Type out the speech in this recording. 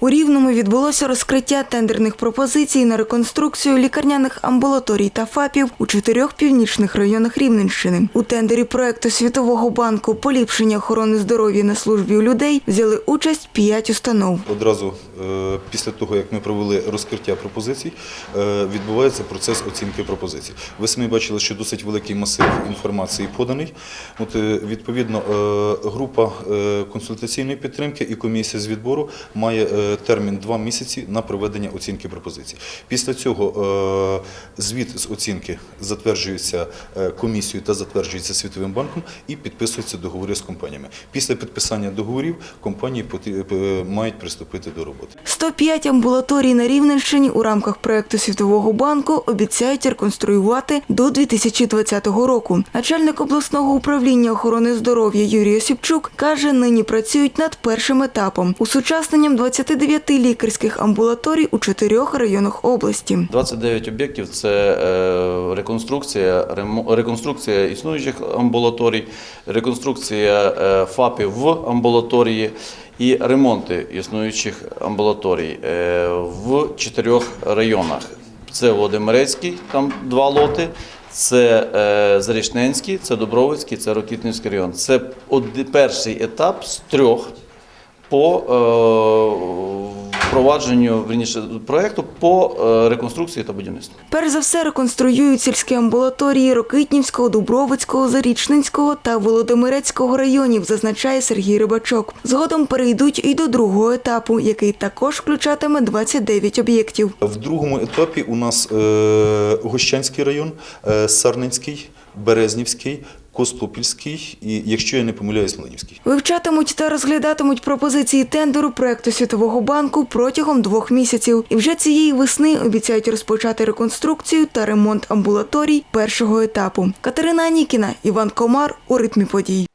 У Рівному відбулося розкриття тендерних пропозицій на реконструкцію лікарняних амбулаторій та ФАПів у чотирьох північних районах Рівненщини. У тендері проекту Світового банку поліпшення охорони здоров'я на службі у людей взяли участь п'ять установ. Одразу е, після того, як ми провели розкриття пропозицій, е, відбувається процес оцінки пропозицій. Ви самі бачили, що досить великий масив інформації поданий. От, е, відповідно, група консультаційної підтримки і комісія з відбору має термін два місяці на проведення оцінки пропозицій. Після цього е, звіт з оцінки затверджується е, комісією та затверджується Світовим банком і підписуються договори з компаніями. Після підписання договорів компанії е, мають приступити до роботи. 105 амбулаторій на Рівненщині у рамках проекту Світового банку обіцяють реконструювати до 2020 року. Начальник обласного управління охорони здоров'я Юрій Осіпчук каже, нині працюють над першим етапом усучасненням 29 лікарських амбулаторій у чотирьох районах області. 29 об'єктів це е, реконструкція, реконструкція існуючих амбулаторій, реконструкція е, ФАПів в амбулаторії і ремонти існуючих амбулаторій е, в чотирьох районах. Це Володимирецький, там два лоти. Це Зарічненський, це Добровицький, це Рокітнівський район. Це перший етап з трьох по е, впровадженню верніше, проекту по е, реконструкції та будівництву. Перш за все реконструюють сільські амбулаторії Рокитнівського, Дубровицького, Зарічненського та Володимирецького районів, зазначає Сергій Рибачок. Згодом перейдуть і до другого етапу, який також включатиме 29 об'єктів. В другому етапі у нас е, Гощанський район, Сарненський, Березнівський, Костопільський і, якщо я не помиляюсь, Млинівський. Вивчатимуть та розглядатимуть пропозиції тендеру проекту Світового банку протягом двох місяців. І вже цієї весни обіцяють розпочати реконструкцію та ремонт амбулаторій першого етапу. Катерина Анікіна, Іван Комар у ритмі подій.